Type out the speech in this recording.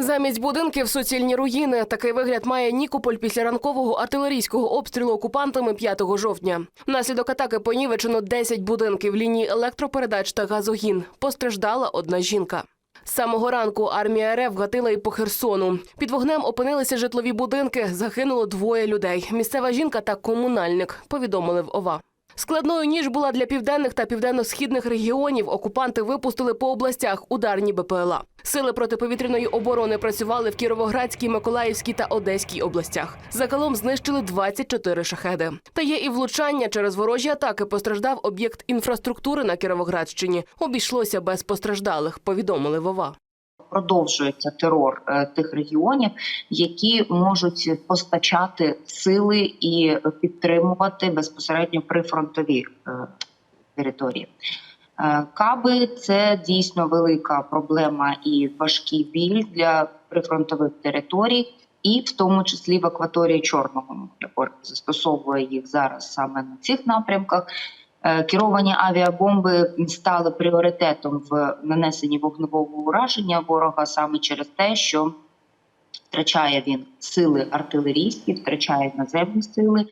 Замість будинків суцільні руїни. Такий вигляд має Нікополь після ранкового артилерійського обстрілу окупантами 5 жовтня. Внаслідок атаки понівечено 10 будинків, лінії електропередач та газогін. Постраждала одна жінка. З самого ранку армія РФ гатила і по Херсону. Під вогнем опинилися житлові будинки. Загинуло двоє людей. Місцева жінка та комунальник. Повідомили в ОВА. Складною ніж була для південних та південно-східних регіонів. Окупанти випустили по областях ударні БПЛА. Сили протиповітряної оборони працювали в Кіровоградській, Миколаївській та Одеській областях. Загалом знищили 24 шахеди. Та є і влучання через ворожі атаки. Постраждав об'єкт інфраструктури на Кіровоградщині. Обійшлося без постраждалих. Повідомили Вова. Продовжується терор е, тих регіонів, які можуть постачати сили і підтримувати безпосередньо прифронтові е, території. Е, Каби це дійсно велика проблема і важкий біль для прифронтових територій, і в тому числі в акваторії Чорного моря. Застосовує їх зараз саме на цих напрямках. Е, Керовані авіабомби стали пріоритетом в нанесенні вогневого ураження ворога саме через те, що втрачає він сили артилерійські, втрачає наземні сили.